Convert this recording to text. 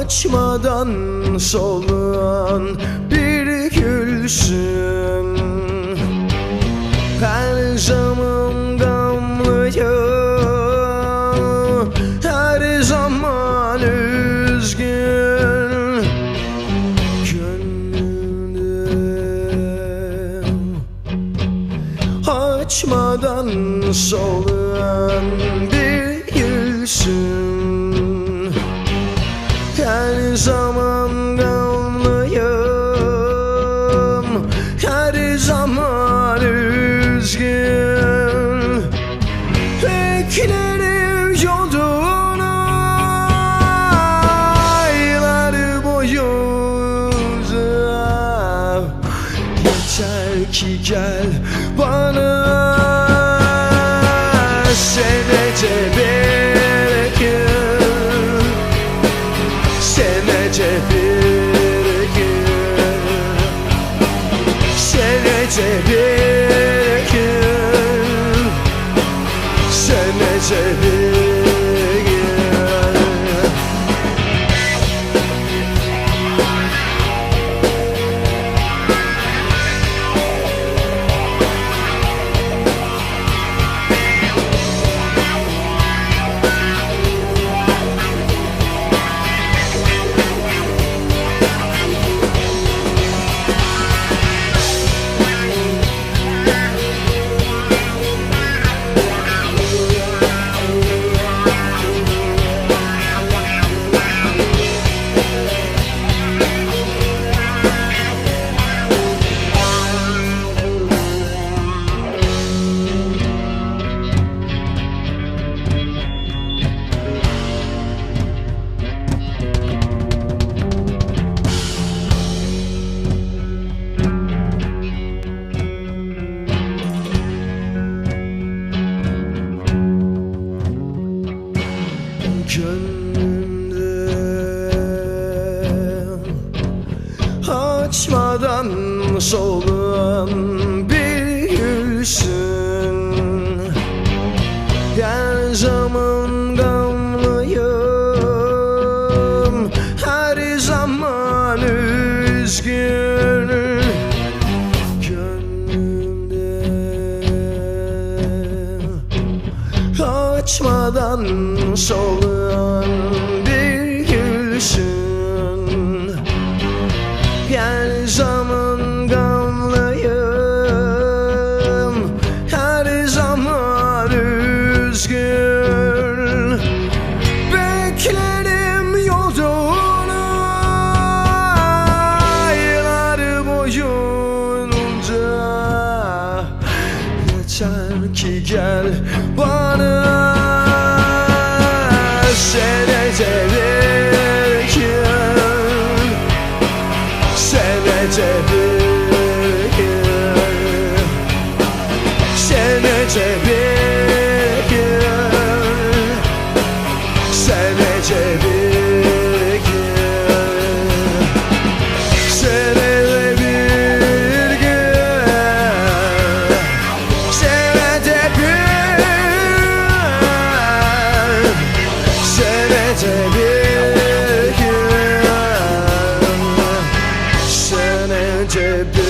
Açmadan solan bir gülsün. Her zaman gamlıyım Her zaman üzgün. Gönlümde Açmadan solan bir gülsün ki gel bana. Senece bir gün. Senece bir gün. Senece bir Açmadan solan bir gülsün Her zaman Recep'e